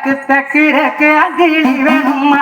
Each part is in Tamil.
தக்கு தக்கு தக்கிரக்கு அகிலி வேணுமா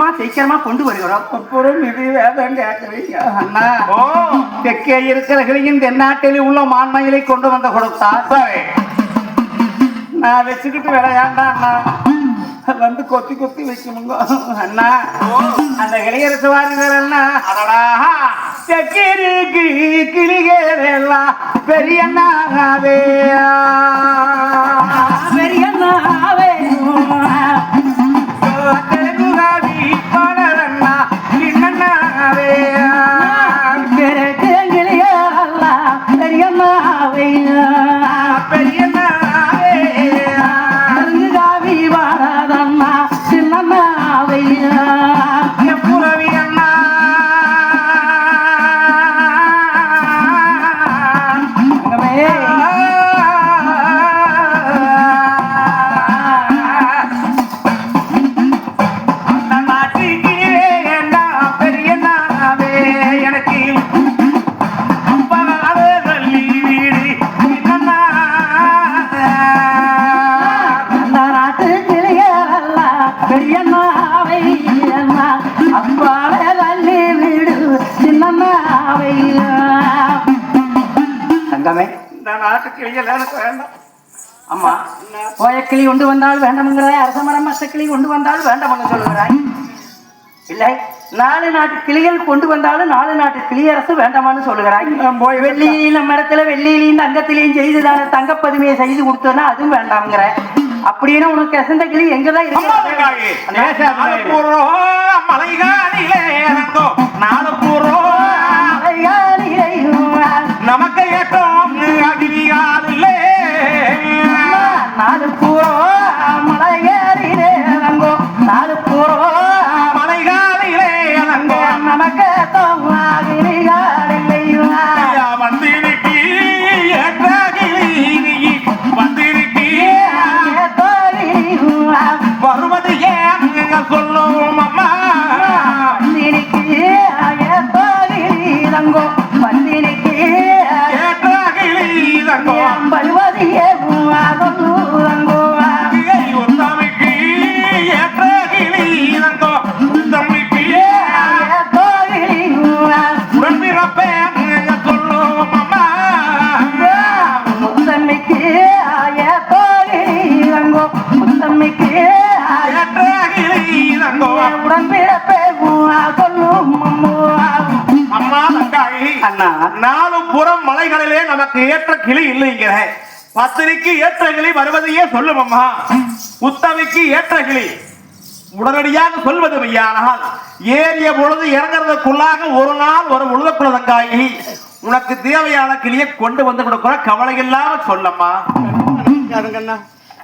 சொல்லுமா சீக்கிரமா கொண்டு வருகிறோம். அப்புறம் இது வேதம் கேட்கறீங்க. அண்ணா ஓ. தெற்கே இருக்கிற கிளியின் தென்னாட்டில் உள்ள மான்மயிலை கொண்டு வந்து கொடுத்தா சரி. நான் வச்சுக்கிட்டு விளையாண்டா அண்ணா. வந்து கொத்தி கொத்தி வைக்கணுங்க. அண்ணா அந்த இளையரசு வாருங்கள் அண்ணா. அடடா. தெற்கிருக்கு கிளிகளெல்லாம் பெரியண்ணாவே. பெரியண்ணாவே. கொண்டு வந்தால் வேண்டாம்ங்கிறாய் அரச மரம் மத்த கிளி கொண்டு வந்தால் வேண்டாம்னு சொல்லுகிறாய். இல்லை நாலு நாட்டு கிளிகள் கொண்டு வந்தாலும் நாலு நாட்டு கிளியரசு வேண்டாமான்னு சொல்லுகிறாய். வெள்ளியில மரத்துல வெள்ளியிலையும் தங்கத்திலையும் செய்துதான தங்கப்பதுமையை செய்து கொடுத்தோன்னா அதுவும் வேண்டாம்ங்கிற. அப்படின்னா உனக்கு எசந்த கிளி இருக்கு? இறந்தோ நாலு பூரோ நமக்கு ஏற்றம் அண்ணா நாலு புறம் மலைகளிலே நமக்கு ஏற்ற கிளி இல்லைங்கிற. பத்திரிக்கு ஏற்ற கிளி வருவதையே சொல்லும் அம்மா உத்தமிக்கு ஏற்ற கிளி. உடனடியாக சொல்வது மையானால் ஏறிய பொழுது இறங்குறதுக்குள்ளாக ஒரு நாள் ஒரு உழுதக்குள்ளதங்காயி உனக்கு தேவையான கிளியை கொண்டு வந்து கொடுக்குற கவலை இல்லாம சொல்லம்மா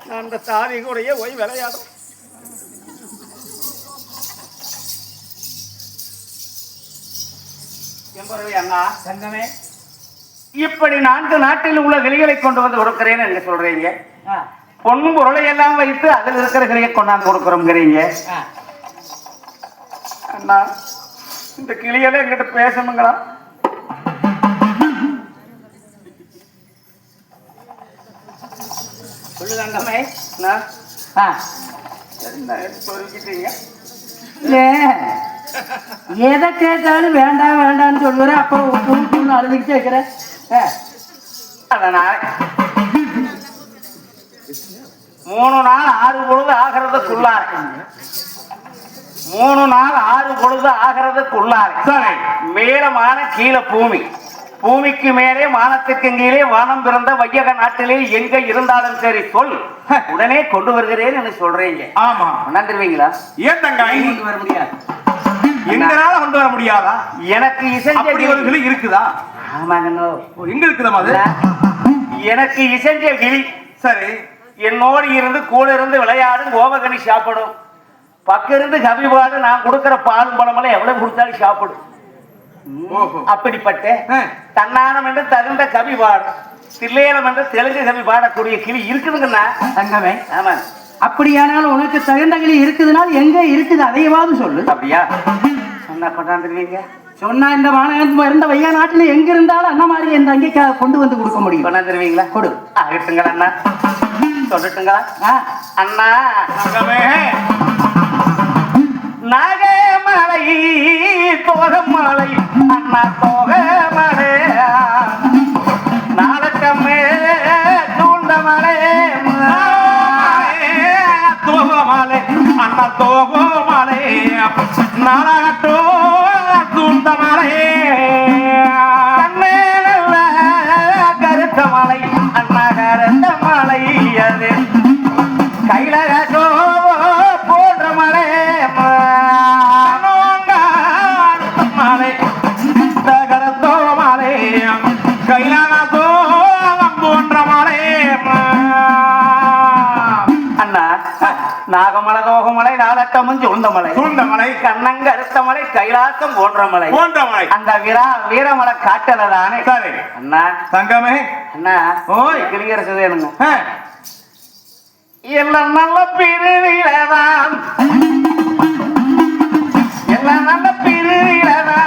நான் அந்த சாதி கூடயே போய் விளையாடும். அண்ணா. தங்கமே. இப்படி நான்கு நாட்டில் உள்ள கிளிகளை கொண்டு வந்து கொடுக்கிறேன்னு நீங்க சொல்றீங்க. பொண்ணும் பொருளை எல்லாம் வைத்து அதில் இருக்கிற கிளியை கொண்டாந்து கொடுக்குறோங்கிறீங்க அண்ணா இந்த கிளிகளை எங்கிட்ட பேசணுங்களா? சொல்லுதாங்கம்மே சொல்லிக்கிட்டீங்க? எதை கேட்டாலும் வேண்டாம் வேண்டாம்னு சொல்லுறேன் அப்புறம் உப்பு அழுதுகிட்டே இருக்கிறேன் அதனால் மூணு நாள் ஆறு பொழுது ஆகிறதுக்குள்ளார். மூணு நாள் ஆறு பொழுது ஆகிறதுக்குள்ளார். மேலமான கீழே பூமி. பூமிக்கு மேலே வானத்துக்கு கீழே வானம் பிறந்த வையக நாட்டிலே எங்க இருந்தாலும் சரி சொல். உடனே கொண்டு வருகிறேன் சொல்றீங்க. ஆமா. உணர்ந்துருவீங்களா ஏன் கொண்டு வர முடியாது. எங்கனால கொண்டு வர முடியாதா? எனக்கு அப்படி ஒரு இசை கிளி இருக்குதா? ஆமாங்கண்ணோ. எங்க இருக்குதம்மா அது? எனக்கு இசைஞ்ச கிளி. சரி. என்னோடு இருந்து கூட இருந்து விளையாடும் கோபகனி சாப்பிடும். பக்கம் இருந்து கவி பாடு நான் கொடுக்கிற பாலும் பழமெல்லாம் எவ்வளவு கொடுத்தாலும் சாப்பிடும். ஓஹோ. அப்படிப்பட்ட. தன்னானம் என்று தகுந்த கவி பாடும் தில்லையலம் என்று தெலுங்கு கவி பாடக்கூடிய கிளி இருக்குதுங்கண்ணா. தங்கமே. ஆமா அப்படியானால் உனக்கு தகுந்த கிளி இருக்குதுனால் எங்க இருக்குது அதையவாவது சொல்லு. அப்படியா? என்ன கொண்டாந்துருவீங்க சொன்னா இந்த மாநகரத்து இருந்த வையா நாட்டுல எங்க இருந்தாலும் அண்ணா மாதிரி என் தங்கைக்கு கொண்டு வந்து கொடுக்க முடியும். கொண்டாந்துருவீங்களா கொடு. ஆகட்டுங்களா அண்ணா. சொல்லட்டுங்களா? அண்ணா நாகமலை தோகமலை அண்ணா தோகமலை நாளக்கமே சூழ்ந்தமலை அண்ணா தோகமாலை நாளாகட்டோ தூண்டமாலை கண்ணேல கருத்த மலை அண்ணா கருத்த மலை அது. கைலகோ போன்ற மலை மாலை தகரத்தோ மாலை நாகமலை தோகமலை சூழ்ந்தமலை. சூழ்ந்த மலை கண்ணங்கருத்த மலை கைலாசம் போன்ற மலை போன்ற மலை அந்த வீரா வீரமலை காட்டல தானே சரி. அண்ணா. தங்கமே. அண்ணா. ஓய். கிளிகரசு வேணுங்க எல்லாம் நல்ல பிரிவிலதான். எல்லாம் நல்ல பிரிவிலதான்.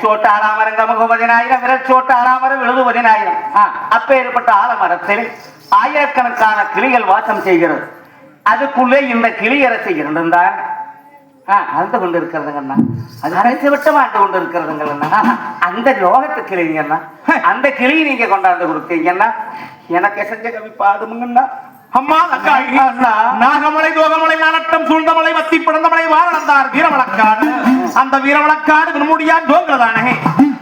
சோட்டு ஆலாமரம் கமுக பதினாயிரம் விரல் சோட்டு ஆலாமரம் விழுது பதினாயிரம் அப்பேற்பட்ட ஆலமரத்தில் ஆயிரக்கணக்கான கிளிகள் வாசம் செய்கிறது அதுக்குள்ளே இந்த கிளியரசு இருந்திருந்தால் அழுந்து கொண்டு இருக்கிறதுங்கண்ணா அது அரைச்சு விட்டு மாட்டு கொண்டு இருக்கிறதுங்கண்ணா அந்த லோகத்து கிளிங்கண்ணா அந்த கிளியை நீங்க கொண்டாந்து கொடுத்தீங்கன்னா எனக்கு செஞ்ச கவி பாடுமுங்கண்ணா அம்மா அண்ணா. நாகமலை தோகமலை நானட்டம் சூழ்ந்தமலை வத்தி பிறந்தமலை வாழந்தார் வீரவளக்காடு. அந்த வீரவளக்காடு விண்முடியான் தோன்றதானே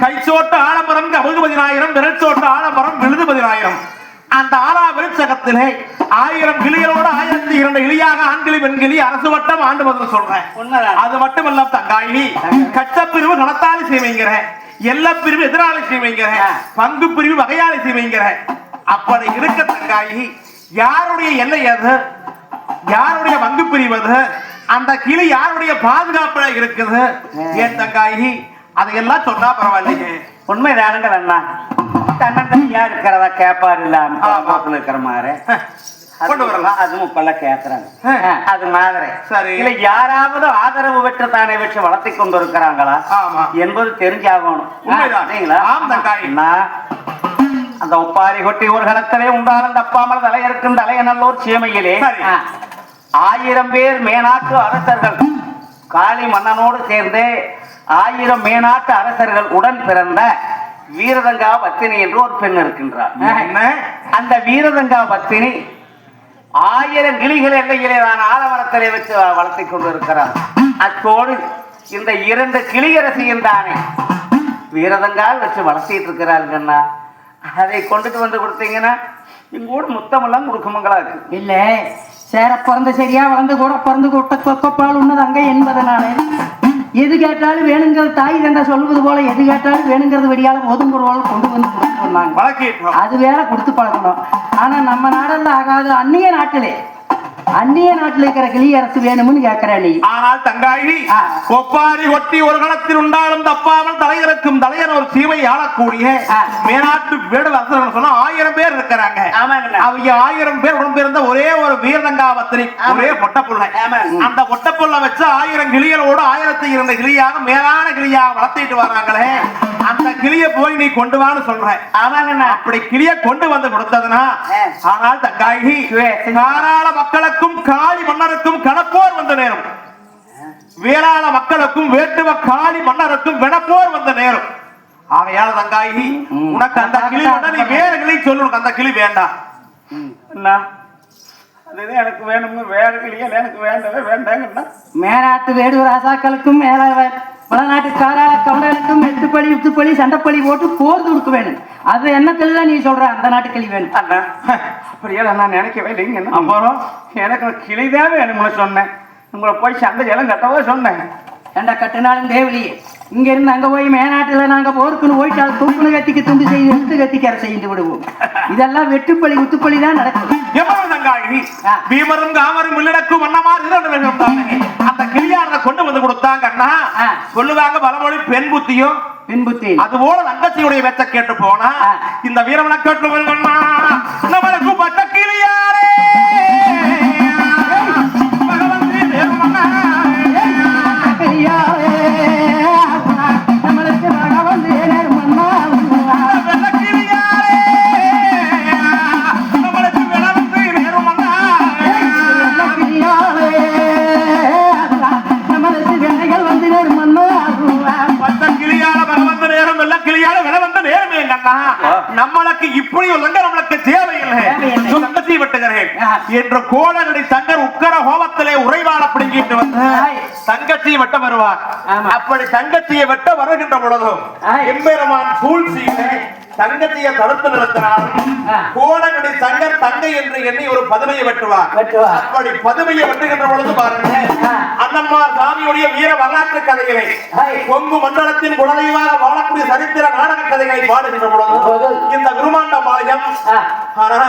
கைச்சோட்டு ஆலமரம் அறுபதினாயிரம் விரல் சோட்டு ஆலமரம் எழுதுபதினாயிரம் அந்த ஆலா விருட்சகத்திலே ஆயிரம் கிளிகளோடு ஆயிரத்தி இரண்டு கிளியாக ஆண்கிளி பெண்கிளி அரசு வட்டம் ஆண்டு பதில் சொல்றேன். அது மட்டுமல்ல தங்காயி கச்சப்பிரிவு நடத்தாளி செய்வீங்கிற எல்லா பிரிவு எதிராளி செய்வீங்கிற பங்கு பிரிவு வகையாளி செய்வீங்கிற அப்படி இருக்க தங்காயி யாருடைய எல்லை எது? யாருடைய பங்கு பிரிவு அது அந்த கிளி யாருடைய பாதுகாப்புல இருக்குது? ஏன் தங்காயி? அதையெல்லாம் சொன்னா பரவாயில்லைங்க உண்மை தானுங்க வேணா தன்னந்தனியா இருக்கிறதா கேப்பாரு இல்லாம இருக்கிற மாதிரி. அதுவும் இப்பெல்லாம் கேக்குறாங்க. அது மாதிரி. சரி. இல்ல யாராவது ஆதரவு பெற்று தானே வச்சு வளர்த்தி கொண்டு இருக்கிறாங்களா. என்பது தெரிஞ்சாகணும் உண்மைதான். சரிங்களா? ஆம் தங்காய். நான் அந்த ஒப்பாரி கொட்டி ஒரு களத்திலே உண்டான தப்பாமல் தலையறுக்கும் தலையநல்லூர் சீமையிலே. ஆயிரம் பேர் மேனாட்டு அரசர்கள். காளி மன்னனோடு சேர்ந்து ஆயிரம் மேனாட்டு அரசர்கள் உடன் பிறந்த வீரதங்கா பத்தினி என்று ஒரு பெண் இருக்கின்றார். அந்த வீரதங்கா பத்தினி ஆயிரம் கிளிகள் எல்லையிலே தான் ஆலமரத்திலே வச்சு வளர்த்தி கொண்டு இருக்கிறார் அத்தோடு இந்த இரண்டு கிளியரசியும் தானே. வீரதங்கால் வச்சு வளர்த்திட்டு இருக்கிறாருங்கண்ணா அதை கொண்டுட்டு வந்து கொடுத்தீங்கன்னா எங்க கூட முத்தமெல்லாம் கொடுக்குமங்களா இருக்கு இல்ல சேர பிறந்த சரியா வளர்ந்து கூட பிறந்து கொட்ட கொக்கப்பால் உன்னது அங்க என்பதனாலே எது கேட்டாலும் வேணுங்கிறது தாய் தண்டை சொல்வது போல எது கேட்டாலும் வேணுங்கிறது வெடியால ஒதுங்குறவாள் கொண்டு வந்து கொடுத்து சொன்னாங்க அது வேற கொடுத்து பழக்கணும் ஆனா நம்ம நாடெல்லாம் ஆகாது அந்நிய நாட்டிலே. அந்நிய நாட்டில் இருக்கிற கிளி அரசு வேணும்னு கேட்கிற நீ ஆனால் தங்காயி. ஒப்பாரி ஒட்டி ஒரு களத்தில் உண்டாலும் தப்பாமல் தலையிறக்கும் தலையர் ஒரு சீமை ஆளக்கூடிய. மேனாட்டு வேடு வசனம் சொன்னா ஆயிரம் பேர் இருக்கிறாங்க. அவங்க ஆயிரம் பேர் உடம்பிருந்த ஒரே ஒரு வீரதங்காவத்திரி ஒரே பொட்டப்புள்ளை. அந்த பொட்டப்புள்ள வச்சு ஆயிரம் கிளிகளோடு ஆயிரத்தி இரண்டு கிளியாக மேலான கிளியாக வளர்த்திட்டு வர்றாங்களே அந்த கிளிய போய் நீ கொண்டு வான்னு சொல்றேன் ஆமாங்கண்ணா அப்படி கிளிய கொண்டு வந்து கொடுத்ததுனா ஆ. ஆனால் தங்காயி தாராள மக்களுக்கும் காளி மன்னருக்கும் கணப்போர் வந்த நேரம். வேளாள மக்களுக்கும் வேட்டுவ காளி மன்னருக்கும் வினப்போர் வந்த நேரம். ஆகையால் தங்காயி உனக்கு அந்த கிளி நீ வேற கிளி சொல்லு உனக்கு அந்த கிளி வேண்டாம். அண்ணா அதுதான் எனக்கு வேணுங்க வேற கிளியா எனக்கு வேண்டவே வேண்டாங்கண்ணா மேலாட்டு வேடு ராசாக்களுக்கும் மேல வடநாட்டு காராள கவுண்டனுக்கும் எட்டுப்படி உத்துப்படி சண்டைப்படி போட்டு போர் கொடுக்க வேணும். அது என்னத்துல நீ சொல்ற? அந்த நாட்டு கிளி வேணும். அண்ணா அப்படியே நான் நினைக்கவே இல்லைங்க. அப்புறம் எனக்கு கிளிதான் வேணும்னு சொன்னேன். உங்களை போய் சந்தையெல்லாம் கட்டவா சொன்னேன். ஏண்டா கட்டினாலும் தேவலியே இங்க இருந்து அங்க போய் மேநாட்டுல நாங்க போருக்குன்னு போயிட்டால் தூக்குனு கத்திக்கு துண்டு செய்து எடுத்து கத்திக்கரை செய்து விடுவோம் இதெல்லாம் வெட்டுப்பலி உத்துப்பலி தான் நடக்கும். பீமரும் காமரும் தானே. அந்த கிளியாரனை கொண்டு வந்து கொடுத்தாங்கன்னா. சொல்லுவாங்க பலமொழி பெண் புத்தியும் பின்புத்தி அது போல தங்கச்சியுடைய வெச்ச கேட்டு போனா. இந்த வீரவன கேட்டு நம்மளுக்கு என்று கோலகடி சங்கர் உக்கர ஹோமத்திலே உறைவாள பிடிங்கிட்டு வந்து ஆய். தங்கச்சியை வெட்ட வருவார். அப்படி தங்கச்சியை வெட்ட வருகின்ற பொழுதும். எம்பெருமான் சூழ்ச்சியிலே தங்கச்சியை தடுத்து நிறுத்தினார் ஆ. கோலகடி சங்கர் தங்கை என்று எண்ணி ஒரு பதுமையை வெட்டுவார். அப்படி பதுமையை வெட்டுகின்ற பொழுது பாருங்க ஆ. அண்ணன்மார் சாமியுடைய வீர வரலாற்று கதைகளை. கொங்கு மண்டலத்தின் குலதெய்வாக வாழக்கூடிய சரித்திர நாடக கதைகளை பாடுகின்ற பொழுது. இந்த விருமாண்ட பாளையம் ஆ. ஆனா,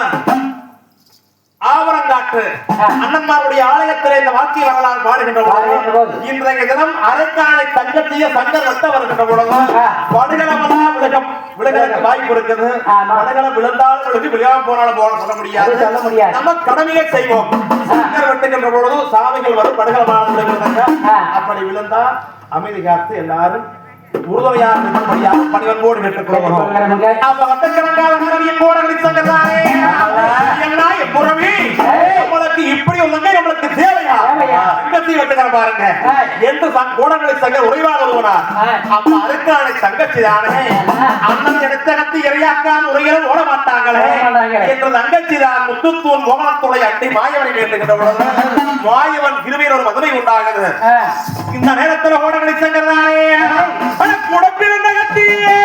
ஆவரங்காட்டு ஆ. அண்ணன்மாருடைய ஆலயத்திலே இந்த வாக்கிய வரலாறு பாடுகின்ற பொழுது. இன்றைய தினம் அரைக்காலை தங்கத்தைய சங்கர் வெட்ட வருகின்ற பொழுது. படுகளமெல்லாம் விலகம் விலகிறதுக்கு வாய்ப்பு இருக்குது. படுகளம் விழுந்தாலும் விழுந்து விழாம போனாலும் போன சொல்ல முடியாது சொல்ல முடியாது. நம்ம கடமையை செய்வோம் சங்கர் வெட்டுகின்ற பொழுது சாமிகள் வரும் படுகளமான. அப்படி விழுந்தா அமைதி காத்து எல்லாரும் உறுதுணையாக இருக்கும்படியாக பணிவன்போடு கேட்டுக்கொள்கிறோம் கேட்டுக்கொள்கிறோமுங்க. அப்ப வட்டக்கிழங்கால மனைவியை கூட விழிச்சங்கத்தானே. என்ன எப்புறவி? நம்மளுக்கு இப்படி மங்கை நம்மளுக்கு? தங்கச்சி வெட்டுகிறார் பாருங்க. என்று சங்~ கூடங்களை சங்க உறைவாக வருவனார். ஆய். அப்ப அருக்கானை தங்கச்சி தானே. அண்ணன் எடுத்த கத்தி இறையாக்காம உரையிலும் ஓட மாட்டாங்களே. ஓட மாட்டாங்களே. என்று தங்கச்சி தான் முத்துத்தூன் மோகனத்துடைய அட்டி மாயவனை வேண்டுகின்ற பொழுது மாயவன் கிருவியில் ஒரு மதுரை உண்டாகுது ஆ. இந்த நேரத்துல ஓடங்களை சங்கர்தானே அட குடப்பிருந்த கத்தியே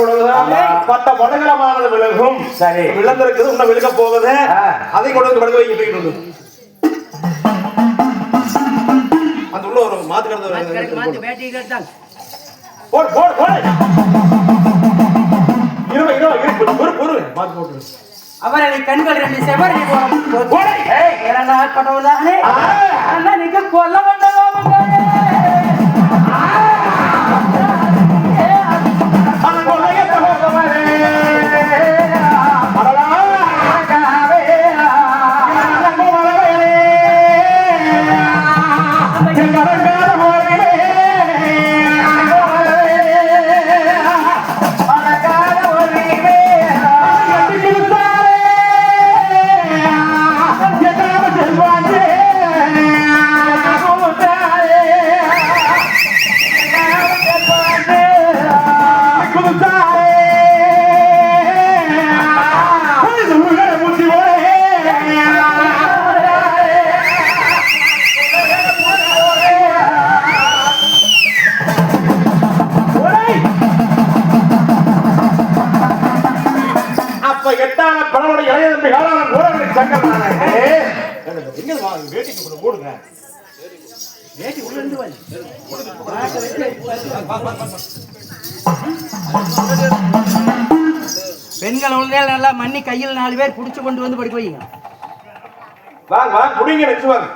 பொழுதுதான் பட்ட படகலமானது விலகும் சரி. விழுந்திருக்குது இன்னும் விழுக போகுது. ஆ. அதை கொண்டு வந்து படுக்க வைக்கிட்டு அந்த உள்ள ஒரு மாத்துக்கிறது பேட்டி கேட்டாங்க போடு. போடு போடு இருவா இருவா இரு பொறு பொறு. மாத்து போட்டு. அவரை கண்கள் ரெண்டு செவரி கொல்ல வேட்டிக்கு கொண்டு போடுங்க பெண்கள் உள்ளே நல்லா மண்ணி கையில் நாலு பேர் புடிச்சு கொண்டு வந்து படுக்க வைங்க வாங்க வாங்க புடிங்க நெச்சு வாங்க.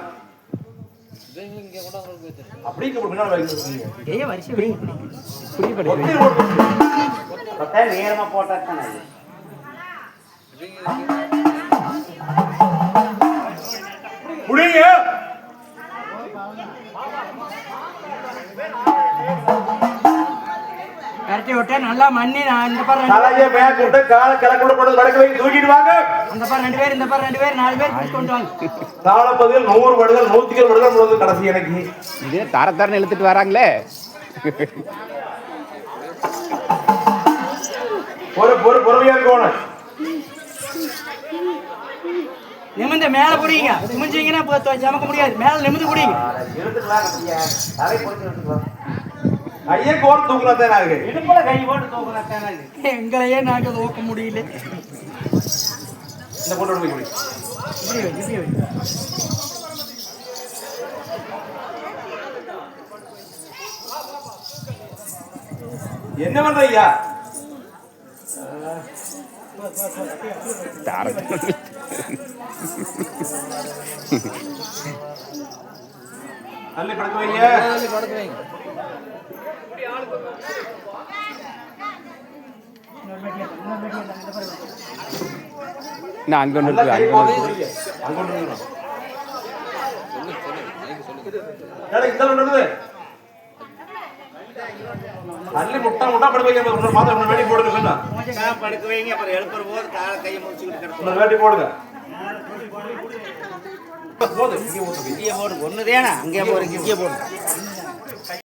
அப்படியே முன்னாடி வைங்க ஏன் வரிசை. நேரமா போட்டா தானே புடிங்க கரட்டி விட்டா நல்லா மண்ணி நான் இந்த பாரு ரெண்டு தலைய மேல போட்டு கால கிழக்கு வடக்கு தூக்கிட்டு வாங்க. அந்த பாரு ரெண்டு பேர் இந்த பாரு ரெண்டு பேர் நாலு பேர் கொண்டு வாங்க. தாளப்பதில் நூறு படுகள் நூத்திகள் படுகள் முடிஞ்சு கடைசி எனக்கு. இது தர தரன்னு இழுத்துட்டு வராங்களே. ஒரு பொறு பொறுமையா இருக்கணும். நிமிந்து மேல புடிங்க நிமிஞ்சீங்கன்னா இப்போ சமக்க முடியாது. மேல நிமிந்து புடிங்க ஐயா கோர் தூக்குனா இடுப்புல கை போட்டு தூக்குனா தானே எங்களையே நாங்க தூக்க முடியல. இந்த போட்டு போய் குடி. இப்படி வை, இப்படி வை. என்ன பண்ற ஐயா தர அள்ளி படுக்க வைங்க நான் அங்க ஒன்று இருக்கு அங்க இருக்கு. குடிங்க. அங்க ஒண்ணு இருக்கணும். ஏடா, இந்த ஒண்ணு இருக்குது. அள்ளி முட்டை முட்டை படுக்க வைங்க இன்னொரு மாதம் இன்னொரு வேட்டி போடுங்க சொன்னா. படுக்க வைங்க அப்புறம் எழுப்புற போது காலை கையை முடிச்சுக்கிட்டு வேட்டி போடுங்க. போதும் இங்கே ஊத்துங்க. இங்கே போடு ஒன்று தேனா அங்கே போடுங்க இங்கே போடுங்க